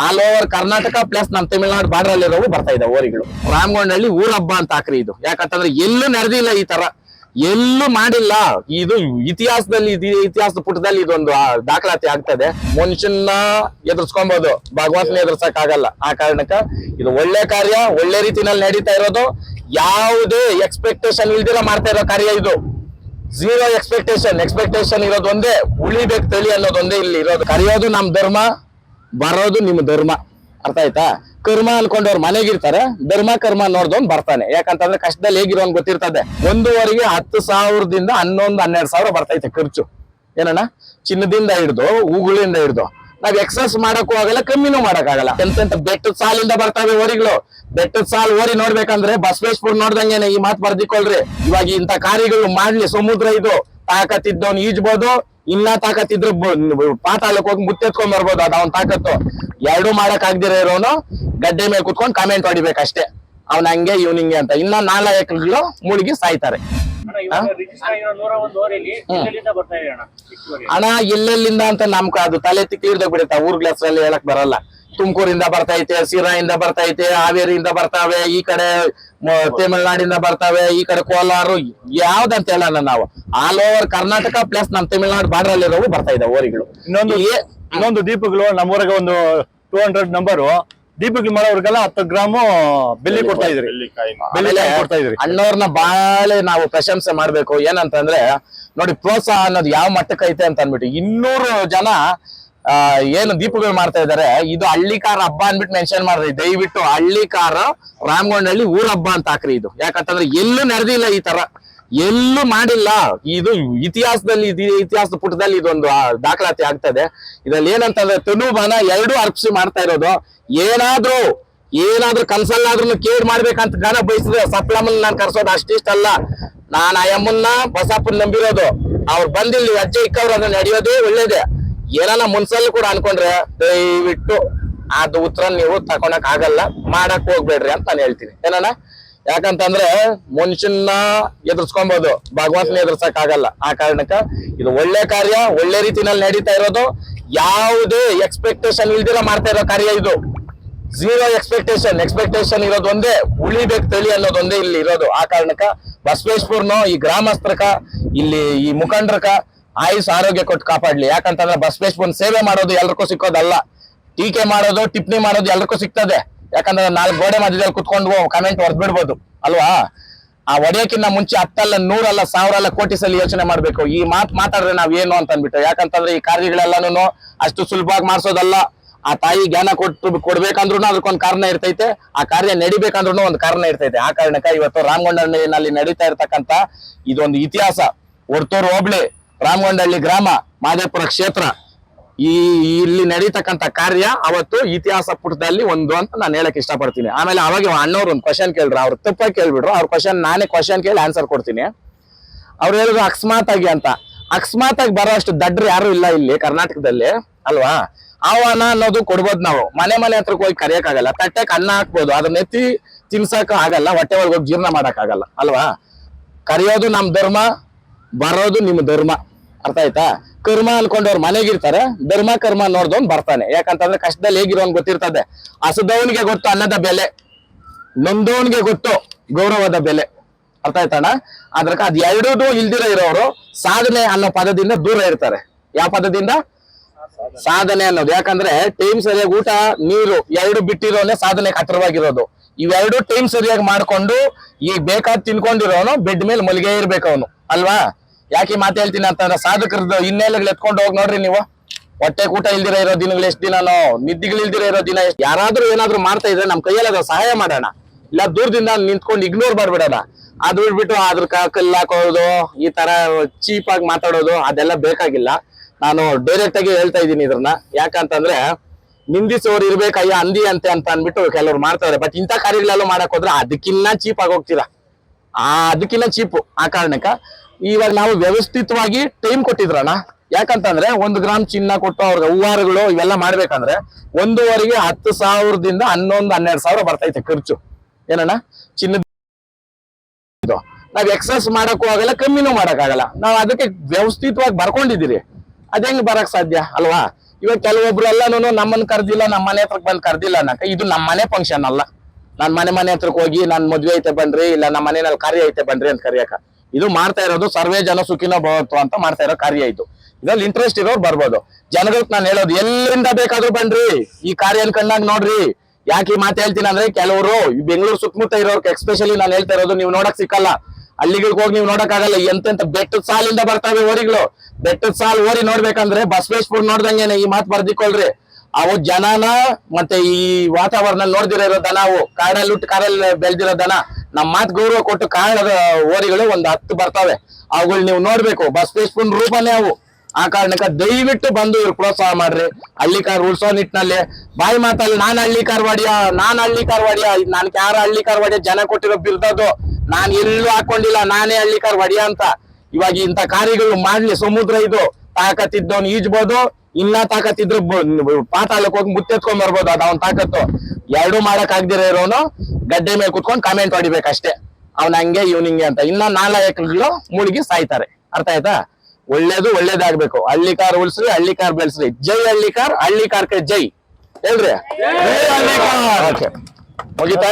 All over Karnataka plus ನಮ್ಮ Tamil Nadu border ಅಲ್ಲಿರೋವು ಬರ್ತಾ ಇದಾವೆ ಓರಿಗಳು ರಾಮಗೊಂಡಳ್ಳಿ ಊರ ಹಬ್ಬ ಅಂತ ಹಾಕ್ರಿ ಇದು. ಯಾಕಂತಂದ್ರೆ ಎಲ್ಲೂ ನಡೆದಿಲ್ಲ ಈ ತರ. ಎಲ್ಲೂ ಮಾಡಿಲ್ಲ. ಇದು ಇತಿಹಾಸದಲ್ಲಿ ಇತಿಹಾಸದ ಪುಟದಲ್ಲಿ ಇದೊಂದು ದಾಖಲಾತಿ ಆಗ್ತದೆ. ಮನುಷ್ಯನ್ನ ಎದುರ್ಸ್ಕೊಬಹುದು ಭಗವಂತನ ಎದುರ್ಸಕ್ ಆಗಲ್ಲ ಆ ಕಾರಣಕ್ಕ ಇದು ಒಳ್ಳೆ ಕಾರ್ಯ, ಒಳ್ಳೆ ರೀತಿನಲ್ಲಿ ನಡೀತಾ ಇರೋದು. ಯಾವುದೇ ಎಕ್ಸ್ಪೆಕ್ಟೇಷನ್ ಇಲ್ದಿರ ಮಾಡ್ತಾ ಇರೋ ಕಾರ್ಯ ಇದು. ಝೀರೋ ಎಕ್ಸ್ಪೆಕ್ಟೇಷನ್ ಎಕ್ಸ್ಪೆಕ್ಟೇಷನ್ ಇರೋದೊಂದೇ, ಉಳಿಬೇಕು ತಳಿ ಅನ್ನೋದೊಂದೇ ಇಲ್ಲಿ ಇರೋದು. ಕರೆಯೋದು ನಮ್ ಧರ್ಮ. ಬರೋದು ನಿಮ್ ಧರ್ಮ. ಅರ್ಥ ಆಯ್ತಾ? ಕರ್ಮ ಅನ್ಕೊಂಡವ್ರು ಮನೆಗಿರ್ತಾರೆ, ಧರ್ಮ, ಕರ್ಮ ನೋಡ್ದವ್ನ್ ಬರ್ತಾನೆ. ಯಾಕಂತಂದ್ರೆ ಕಷ್ಟದಲ್ಲಿ ಹೇಗಿರೋನ್ ಗೊತ್ತಿರ್ತದೆ? ಒಂದೂವರೆಗೆ ಹತ್ತು ಸಾವಿರದಿಂದ ಹನ್ನೊಂದು, ಹನ್ನೆರಡು ಸಾವಿರ ಬರ್ತೈತೆ ಖರ್ಚು. ಏನಣ್ಣ? ಚಿನ್ನದಿಂದ ಹಿಡ್ದು, ಹೂಗಳಿಂದ ಹಿಡ್ದು. ನಾವ್ ಎಕ್ಸಸ್ ಮಾಡಕ್ಕೂ ಆಗಲ್ಲ, ಕಮ್ಮಿನೂ ಮಾಡಕ್ಕಾಗಲ್ಲ ಎಂತೆಂತ ಬೆಟ್ಟದ ಸಾಲಿಂದ ಬರ್ತಾವೆ ಓರಿಗಳು ಬೆಟ್ಟದ ಸಾಲ್ ಓರಿ ನೋಡ್ಬೇಕಂದ್ರೆ ಬಸವೇಶ್ವರ್ ನೋಡ್ದಂಗೆನೆ ಈ ಮಾತು ಬರ್ದಿಕೊಳ್ರಿ. ಇವಾಗ ಇಂತ ಕಾರ್ಯಗಳು ಮಾಡ್ಲಿ, ಸಮುದ್ರ ಇದು. ತಾಕತ್ತಿದ್ದವನ್ ಈಜ್ಬೋದು, ಇನ್ನ ತಾಕತ್ತಿದ್ರು ಪಾತಾಳಕ್ಕೆ ಹೋಗಿ ಮುತ್ತೆತ್ಕೊಂಡ್ ಬರ್ಬೋದು, ಅದ್ ಅವ್ನ್ ತಾಕತ್ತು. ಎರಡೂ ಮಾಡಕ್ ಆಗ್ದಿರ ಇರೋನು, ಗಡ್ಡೆ ಮೇಲೆ ಕುತ್ಕೊಂಡು ಕಾಮೆಂಟ್ ಹೊಡಿಬೇಕಷ್ಟೇ. ಅವ್ನ ಹಂಗೆ ಇವ್ನಿಂಗೆ ಅಂತ. ಇನ್ನ ನಾಲ್ಕು ಮುಳುಗಿ ಸಾಯ್ತಾರೆ. ಅಣ್ಣ ಬರ್ತಾ ಎಲ್ಲೆಲ್ಲಿಂದ ಅಂತ ನಮ್ಕ ಅದು ತಲೆ ತಿಕ್ಲಿರ್ದಾಗ ಬಿಡುತ್ತೆ ಗ್ಲಾಸ್ ಅಲ್ಲಿ ಹೇಳಕ್ ಬರಲ್ಲ. ತುಮಕೂರಿಂದ ಬರ್ತೈತೆ ಸಿರಾಯಿಂದ ಬರ್ತೈತೆ ಹಾವೇರಿಯಿಂದ ಬರ್ತಾವೆ ಈ ಕಡೆ ಮ- ತಮಿಳ್ನಾಡಿಂದ ಬರ್ತಾವೆ ಈ ಕಡೆ ಕೋಲಾರ ಯಾವ್ದಂತ ಹೇಳೋಣ ನಾವು. ಆಲ್ ಓವರ್ ಕರ್ನಾಟಕ ಪ್ಲಸ್ ನಮ್ ತಮಿಳ್ನಾಡು ಬಾರ್ಡರ್ ಅಲ್ಲಿರೋವು ಬರ್ತಾ ಇದಾವೆ ಓರಿಗಳು ಇನ್ನೊಂದು ಇನ್ನೊಂದು ದೀಪಗಳು ನಮ್ಮೂರಾಗ ಒಂದು ಟೂ ಹಂಡ್ರೆಡ್ ನಂಬರು ದೀಪಗಳು ಮಾಡೋರ್ಗೆಲ್ಲ ಹತ್ತು ಗ್ರಾಮು ಬೆಲ್ಲಿ ಕೊಡ್ತಾ ಇದ್ರಿ. ಬೆಲ್ಲಿ ಆಮೇಲೆ ಕೊಡ್ತಾ ಇದ್ರಿ. ಅಣ್ಣವ್ರನ್ನ ಬಾಳೆ ನಾವು ಪ್ರಶಂಸೆ ಮಾಡ್ಬೇಕು. ಏನಂತಂದ್ರೆ ನೋಡಿ ಪ್ರೋತ್ಸಾಹ ಅನ್ನೋದು ಯಾವ ಮಟ್ಟಕ್ಕೆ ಐತೆ ಅಂತ ಅನ್ಬಿಟ್ಟು ಇನ್ನೂರು ಜನ ಆ, ಏನು ದೀಪಗಳು ಮಾಡ್ತಾ ಇದಾರೆ ಇದು ಹಳ್ಳಿಕಾರ ಹಬ್ಬ ಅನ್ಬಿಟ್ಟು ಮೆನ್ಷನ್ ಮಾಡ್ರಿ. ದಯವಿಟ್ಟು ಹಳ್ಳಿಕಾರ ರಾಮಗೊಂಡಳ್ಳಿ ಊರ ಹಬ್ಬ ಅಂತ ಹಾಕ್ರಿ ಇದು. ಯಾಕಂತಂದ್ರೆ ಎಲ್ಲೂ ನಡೆದಿಲ್ಲ ಈ ತರ. ಎಲ್ಲೂ ಮಾಡಿಲ್ಲ. ಇದು ಇತಿಹಾಸದಲ್ಲಿ ಇತಿಹಾಸದ ಪುಟದಲ್ಲಿ ಇದೊಂದು ದಾಖಲಾತಿ ಆಗ್ತದೆ. ಇದ್ರಲ್ಲಿ ಏನಂತಂದ್ರೆ ತನುಬನ ಎರಡೂ ಅರ್ಪಿಸಿ ಮಾಡ್ತಾ ಇರೋದು. ಏನಾದ್ರೂ ಏನಾದ್ರೂ ಕನ್ಸಲ್ಲಾದ್ರೂ ಕೇರ್ ಮಾಡ್ಬೇಕಂತ ಗಾನ ಬಯಸಿದ್ರೆ ಸಪ್ಲಮ್ಮನ್ ನಾನು ಕರ್ಸೋದು ಅಷ್ಟಿಷ್ಟಲ್ಲ ನಾನು ಆ ಯಮ್ಮನ್ನ ಬಸಪ್ಪನ್ ನಂಬಿರೋದು. ಅವ್ರು ಬಂದಿಲ್ಲಿ ಅಜ್ಜೆ ಇಕ್ಕವ್ರು ಅದನ್ನ ನಡೆಯೋದೇ ಒಳ್ಳೇದೆ. ಏನಾನ ಮುನ್ಸಲ್ಲಿ ಕೂಡ ಅನ್ಕೊಂಡ್ರೆ ದಯವಿಟ್ಟು ಅದು ಉತ್ತರ ನೀವು ತಕೊಳಕ್ ಆಗಲ್ಲ ಮಾಡಕ್ ಹೋಗ್ಬೇಡ್ರಿ ಅಂತ ನಾನು ಹೇಳ್ತೀನಿ. ಏನಣ್ಣ? ಯಾಕಂತಂದ್ರೆ ಮನುಷ್ಯನ್ನ ಎದುರ್ಸ್ಕೊಬಹುದು ಭಗವಂತನ ಎದುರ್ಸಕ್ ಆಗಲ್ಲ ಆ ಕಾರಣಕ್ಕ ಇದು ಒಳ್ಳೆ ಕಾರ್ಯ ಒಳ್ಳೆ ರೀತಿನಲ್ಲಿ ನಡೀತಾ ಇರೋದು. ಯಾವುದೇ ಎಕ್ಸ್ಪೆಕ್ಟೇಷನ್ ಇಲ್ದಿರ ಮಾಡ್ತಾ ಇರೋ ಕಾರ್ಯ ಇದು. ಝೀರೋ ಎಕ್ಸ್ಪೆಕ್ಟೇಷನ್ ಎಕ್ಸ್ಪೆಕ್ಟೇಷನ್ ಇರೋದೊಂದೇ ಒಂದೇ ಉಳಿಬೇಕು ತಳಿ ಅನ್ನೋದೊಂದೇ ಇಲ್ಲಿ ಇರೋದು. ಆ ಕಾರಣಕ್ಕ ಬಸವೇಶ್ವರ್ನು ಈ ಗ್ರಾಮಸ್ಥರಕ ಇಲ್ಲಿ ಈ ಮುಖಂಡರಕ ಆಯುಸ್ ಆರೋಗ್ಯ ಕೊಟ್ಟು ಕಾಪಾಡ್ಲಿ. ಯಾಕಂತಂದ್ರೆ ಬಸವೇಶ್ವರನ್ ಸೇವೆ ಮಾಡೋದು ಎಲ್ರಿಗೂ ಸಿಕ್ಕೋದಲ್ಲ. ಟೀಕೆ ಮಾಡೋದು ಟಿಪ್ಪಣಿ ಮಾಡೋದು ಎಲ್ರಿಗೂ ಸಿಗ್ತದೆ. ಯಾಕಂದ್ರೆ ನಾಲ್ಕು ಗೋಡೆ ಮಧ್ಯದಲ್ಲಿ ಕುತ್ಕೊಂಡು ಕಮೆಂಟ್ ಹೊಡೆದ್ಬಿಡ್ಬೋದು ಅಲ್ವಾ? ಆ ಒಡೆಯಕ್ಕಿಂತ ಮುಂಚೆ ಹತ್ತಲ್ಲ, ನೂರಲ್ಲ ಸಾವಿರ ಅಲ್ಲ ಕೋಟಿ ಸಲ ಯೋಚನೆ ಮಾಡ್ಬೇಕು. ಈ ಮಾತ್ ಮಾತಾಡ್ರೆ ನಾವ್ ಏನು ಅಂತ ಅನ್ಬಿಟ್ಟು ಯಾಕಂತಂದ್ರೆ ಈ ಕಾರ್ಯಗಳೆಲ್ಲಾನು ಅಷ್ಟು ಸುಲಭವಾಗಿ ಮಾಡ್ಸೋದಲ್ಲ. ಆ ತಾಯಿ ಜ್ಞಾನ ಕೊಟ್ಟು ಕೊಡ್ಬೇಕಂದ್ರೂ ಅದಕ್ಕೊಂದು ಕಾರಣ ಇರ್ತೈತೆ. ಆ ಕಾರ್ಯ ನಡಿಬೇಕಂದ್ರೂ ಒಂದು ಕಾರಣ ಇರ್ತೈತೆ. ಆ ಕಾರಣಕ್ಕ ಇವತ್ತು ರಾಮಗೊಂಡಹಳ್ಳಿನಲ್ಲಿ ನಡೀತಾ ಇರ್ತಕ್ಕಂತ ಇದೊಂದು ಇತಿಹಾಸ. ಒಡ್ತೂರು ಹೋಬಳಿ ರಾಮಗೊಂಡಳ್ಳಿ ಗ್ರಾಮ, ಮಾದೇಪುರ ಕ್ಷೇತ್ರ. ಈ ಇಲ್ಲಿ ನಡೀತಕ್ಕಂತ ಕಾರ್ಯ ಅವತ್ತು ಇತಿಹಾಸ ಪುಟದಲ್ಲಿ ಒಂದು ಅಂತ ನಾನು ಹೇಳಕ್ ಇಷ್ಟಪಡ್ತೀನಿ. ಆಮೇಲೆ ಅವಾಗ ಅಣ್ಣವ್ರು ಒಂದು ಕ್ವಶನ್ ಕೇಳ್ರು. ಅವ್ರು ತಪ್ಪಾಗಿ ಕೇಳ್ಬಿಟ್ರು. ಅವ್ರ ಕ್ವಶನ್ ನಾನೇ ಕ್ವಶನ್ ಕೇಳಿ ಆನ್ಸರ್ ಕೊಡ್ತೀನಿ. ಅವ್ರು ಹೇಳಿದ್ರು ಅಕಸ್ಮಾತ್ ಆಗಿ ಅಂತ. ಅಕಸ್ಮಾತ್ ಆಗಿ ಬರೋ ಅಷ್ಟು ದಡ್ರು ಯಾರು ಇಲ್ಲ ಇಲ್ಲಿ ಕರ್ನಾಟಕದಲ್ಲಿ, ಅಲ್ವಾ? ಆಹ್ವಾನ ಅನ್ನೋದು ಕೊಡ್ಬೋದು ನಾವು. ಮನೆ ಮನೆ ಹತ್ರಕ್ಕೆ ಹೋಗಿ ಕರೆಯಕ್ ಆಗಲ್ಲ ತಟ್ಟೆಗೆ ಅನ್ನ ಹಾಕ್ಬೋದು. ಅದನ್ನ ಎತ್ತಿ ತಿನ್ಸಕ್ ಆಗಲ್ಲ. ಹೊಟ್ಟೆ ಒಳಗೆ ಹೋಗಿ ಜೀರ್ಣ ಮಾಡಕ್ ಆಗಲ್ಲ. ಅಲ್ವಾ? ಕರೆಯೋದು ನಮ್ ಧರ್ಮ, ಬರೋದು ನಿಮ್ ಧರ್ಮ. ಅರ್ಥ ಆಯ್ತಾ? ಕರ್ಮ ಅನ್ಕೊಂಡವ್ರು ಮನೆಗಿರ್ತಾರೆ, ಧರ್ಮ, ಕರ್ಮ ನೋಡ್ದವ್ನು ಬರ್ತಾನೆ. ಯಾಕಂತಂದ್ರೆ ಕಷ್ಟದಲ್ಲಿ ಹೇಗಿರೋನ್ ಗೊತ್ತಿರ್ತದೆ. ಹಸದವನಿಗೆ ಗೊತ್ತು, ಅನ್ನದ ಬೆಲೆ. ನೊಂದವನ್ಗೆ ಗೊತ್ತು, ಗೌರವದ ಬೆಲೆ. ಅರ್ಥ ಆಯ್ತಣ್ಣ? ಅದ್ರಕ ಅದ್ ಎರಡೂ ಇಲ್ದಿರ ಇರೋರು ಸಾಧನೆ ಅನ್ನೋ ಪದದಿಂದ ದೂರ ಇರ್ತಾರೆ. ಯಾವ ಪದದಿಂದ? ಸಾಧನೆ ಅನ್ನೋದು. ಯಾಕಂದ್ರೆ ಟೈಮ್ ಸರಿಯಾಗಿ ಊಟ, ನೀರು ಎರಡು ಬಿಟ್ಟಿರೋನೆ ಸಾಧನೆ ಹತ್ರವಾಗಿರೋದು ಇವೆರಡು ಟೈಮ್ ಸರಿಯಾಗಿ ಮಾಡ್ಕೊಂಡು ಈಗ ಬೇಕಾದ್ ತಿನ್ಕೊಂಡಿರೋನು, ಬೆಡ್ ಮೇಲೆ ಮಲ್ಗೆ ಇರ್ಬೇಕು ಅವನು ಅಲ್ವಾ? ಯಾಕೆ ಮಾತು ಹೇಳ್ತೀನಿ ಅಂತಂದ್ರೆ ಸಾಧಕರದ್ದು ಹಿನ್ನೆಲೆಗಳು ಎತ್ಕೊಂಡು ಹೋಗಿ ನೋಡ್ರಿ ನೀವು. ಹೊಟ್ಟೆ ಕೂಟ ಇಲ್ದಿರ ಇರೋ ದಿನಗಳು ಎಷ್ಟು ದಿನನೋ, ನಿದ್ದಿಗಳು ಇಲ್ದಿರ ಇರೋ ದಿನ ಎಷ್ಟು ಯಾರಾದ್ರೂ ಏನಾದ್ರೂ ಮಾಡ್ತಾ ಇದ್ರೆ ನಮ್ ಕೈಯಲ್ಲಿ ಅದ್ರ ಸಹಾಯ ಮಾಡೋಣ. ಇಲ್ಲ ದೂರದಿಂದ ನಿಂತ್ಕೊಂಡು ಇಗ್ನೋರ್ ಮಾಡ್ಬಿಡೋಣ. ಅದು ಬಿಟ್ಬಿಟ್ಟು ಅದ್ರ ಕಲ್ಲು ಹಾಕೋದು ಈ ತರ ಚೀಪ್ ಆಗಿ ಮಾತಾಡೋದು, ಅದೆಲ್ಲ ಬೇಕಾಗಿಲ್ಲ. ನಾನು ಡೈರೆಕ್ಟ್ ಆಗಿ ಹೇಳ್ತಾ ಇದ್ದೀನಿ ಇದ್ರನ್ನ. ಯಾಕಂತಂದ್ರೆ, ನಿಂದಿಸೋರು ಇರ್ಬೇಕಯ್ಯ ಅಂದಿ ಅಂತೆ ಅಂತ ಅಂದ್ಬಿಟ್ಟು ಕೆಲವ್ರು ಮಾಡ್ತಾರೆ ಬಟ್ ಇಂಥ ಕಾರ್ಯಗಳೆಲ್ಲ ಮಾಡಕ್ ಹೋದ್ರೆ ಅದಕ್ಕಿನ್ನ ಚೀಪ್ ಆಗಿ ಹೋಗ್ತೀರಾ? ಆ, ಅದಕ್ಕಿನ್ನ ಚೀಪು ಆ ಕಾರಣಕ್ಕ ಇವಾಗ ನಾವು ವ್ಯವಸ್ಥಿತವಾಗಿ ಟೈಮ್ ಕೊಟ್ಟಿದ್ರಣ್ಣ. ಯಾಕಂತಂದ್ರೆ ಒಂದು ಗ್ರಾಮ್ ಚಿನ್ನ ಕೊಟ್ಟು ಅವ್ರಿಗೆ ಹೂವಾರಗಳು ಇವೆಲ್ಲ ಮಾಡ್ಬೇಕಂದ್ರೆ ಒಂದೂವರೆಗೆ ಹತ್ತು ಸಾವಿರದಿಂದ ಹನ್ನೊಂದು, ಹನ್ನೆರಡು ಸಾವಿರ ಬರ್ತೈತೆ ಖರ್ಚು. ಏನಣ್ಣ? ಚಿನ್ನದ ನಾವ್ ಎಕ್ಸಸ್ ಮಾಡಕ್ಕೂ ಆಗಲ್ಲ, ಕಮ್ಮಿನೂ ಮಾಡಕ್ಕಾಗಲ್ಲ ನಾವ್ ಅದಕ್ಕೆ ವ್ಯವಸ್ಥಿತವಾಗಿ ಬರ್ಕೊಂಡಿದ್ದೀರಿ. ಅದ್ ಹೆಂಗ್ ಬರಕ್ ಸಾಧ್ಯ ಅಲ್ವಾ? ಇವಾಗ ಕೆಲವೊಬ್ರು ಎಲ್ಲಾನು ನಮ್ಮನ್ನ ಕರ್ದಿಲ್ಲ, ನಮ್ಮ ಮನೆ ಹತ್ರಕ್ ಬಂದ್ ಕರ್ದಿಲ್ಲ ಅನ್ನಕ ಇದು ನಮ್ಮ ಮನೆ ಫಂಕ್ಷನ್ ಅಲ್ಲ. ನಾನ್ ಮನೆ ಮನೆ ಹತ್ರಕ್ ಹೋಗಿ ನಾನ್ ಮದ್ವೆ ಐತೆ ಬನ್ರಿ, ಇಲ್ಲ ನಮ್ಮ ಮನೆಯಲ್ಲಿ ಕಾರ್ಯ ಐತೆ ಬನ್ರಿ ಅಂತ ಕರಿಯಕ. ಇದು ಮಾಡ್ತಾ ಇರೋದು ಸರ್ವೇ ಜನ ಸುಖಿನ ಭವತ್ತು ಅಂತ ಮಾಡ್ತಾ ಇರೋ ಕಾರ್ಯ ಇದು. ಇದ್ರಲ್ಲಿ ಇಂಟ್ರೆಸ್ಟ್ ಇರೋರು ಬರ್ಬೋದು. ಜನಗಳಿಗೆ ನಾನು ಹೇಳೋದು, ಎಲ್ಲಿಂದ ಬೇಕಾದ್ರೂ ಬನ್ರಿ. ಈ ಕಾರ್ಯ ಕಣ್ಣಾಗ್ ನೋಡ್ರಿ. ಯಾಕೆ ಈ ಮಾತು ಹೇಳ್ತೀನಿ ಅಂದ್ರೆ ಕೆಲವರು ಬೆಂಗಳೂರು ಸುತ್ತಮುತ್ತ ಇರೋರ್ಗೆ ಎಕ್ಸ್ಪೆಷಲಿ ನಾನು ಹೇಳ್ತಾ ಇರೋದು ನೀವು ನೋಡಕ್ ಸಿಕ್ಕಲ್ಲ. ಅಲ್ಲಿಗಳಿಗೆ ಹೋಗಿ ನೀವು ನೋಡಕ್ ಆಗಲ್ಲ. ಎಂತೆಂತ ಬೆಟ್ಟದ ಸಾಲಿಂದ ಬರ್ತಾವೆ ಓರಿಗಳು ಬೆಟ್ಟದ ಸಾಲ್ ಓರಿ ನೋಡ್ಬೇಕಂದ್ರೆ ಬಸವೇಶ್ವರ್ ನೋಡ್ದಂಗೆನೆ ಈ ಮಾತು ಬರ್ದಿಕೊಳ್ರಿ. ಅವು ಜನನ ಮತ್ತೆ ಈ ವಾತಾವರಣ ನೋಡ್ದಿರೋ ದನ ಅವು. ಕಾಡಲ್ಲಿ ಹುಟ್ಟು ಕಾಡಲ್ಲಿ ಬೆಳ್ದಿರೋ ದನ. ನಮ್ ಮಾತ್ ಗೌರವ ಕೊಟ್ಟು ಕಾರಣದ ಓರಿಗಳು ಒಂದ್ ಹತ್ತು ಬರ್ತಾವೆ. ಅವುಗಳು ನೀವು ನೋಡ್ಬೇಕು ಬಸವೇಶ್ವರನ್ ರೂಪನೇ ಅವು. ಆ ಕಾರಣಕ್ಕ ದಯವಿಟ್ಟು ಬಂದು ಇವ್ರು ಪ್ರೋತ್ಸಾಹ ಮಾಡ್ರಿ. ಹಳ್ಳಿಕಾರ್ ಉಳಿಸೋ ನಿಟ್ಟಿನಲ್ಲಿ ಬಾಯಿ ಮಾತಲ್ಲಿ, ನಾನ್ ಹಳ್ಳಿ ಕಾರ್ವಾಡಿಯ ನಾನ್ ಹಳ್ಳಿ ಕಾರ್ವಾಡಿಯ ನಾನ್ ಯಾರ ಹಳ್ಳಿ ಕಾರ್ವಾಡಿಯ ಜನ ಕೊಟ್ಟಿರೋ ಬಿರ್ದದು. ನಾನ್ ಎಲ್ಲೂ ಹಾಕೊಂಡಿಲ್ಲ, ನಾನೇ ಹಳ್ಳಿ ಕಾರ್ವಾಡಿಯ ಅಂತ. ಇವಾಗ ಇಂತ ಕಾರ್ಯಗಳು ಮಾಡ್ಲಿ, ಸಮುದ್ರ ಇದು. ತಾಕತ್ತಿದ್ದವನು ಈಜ್ಬೋದು, ಇನ್ನ ತಾಕತ್ತಿದ್ರು ಪಾತಾಳಕ್ಕೆ ಹೋಗಿ ಮುತ್ತೆತ್ಕೊಂಡ್ ಬರ್ಬೋದು, ಅದ್ ಅವ್ನ ತಾಕತ್ತು. ಎರಡೂ ಮಾಡಕ್ ಆಗದಿರ ಇರೋನು ಗಡ್ಡೆ ಮೇಲೆ ಕುತ್ಕೊಂಡು ಕಾಮೆಂಟ್ ಹೊಡಿಬೇಕಷ್ಟೇ. ಅವ್ನ ಹಂಗೆ ಇವ್ನ ಹಿಂಗೆ ಅಂತ. ಇನ್ನ ನಾಲ್ಕಗಳು ಮುಳುಗಿ ಸಾಯ್ತಾರೆ. ಅರ್ಥ ಆಯ್ತಾ? ಒಳ್ಳೇದು ಒಳ್ಳೇದಾಗ್ಬೇಕು. ಹಳ್ಳಿ ಕಾರ್ ಉಳಿಸ್ರಿ ಹಳ್ಳಿ ಕಾರ್ ಬೆಳೆಸ್ರಿ. ಜೈ ಹಳ್ಳಿ ಕಾರ್ ಹಳ್ಳಿ ಜೈ. ಹೇಳ್ರಿ? ಜೈ ಓಕೆ. ಮುಗಿತಾ?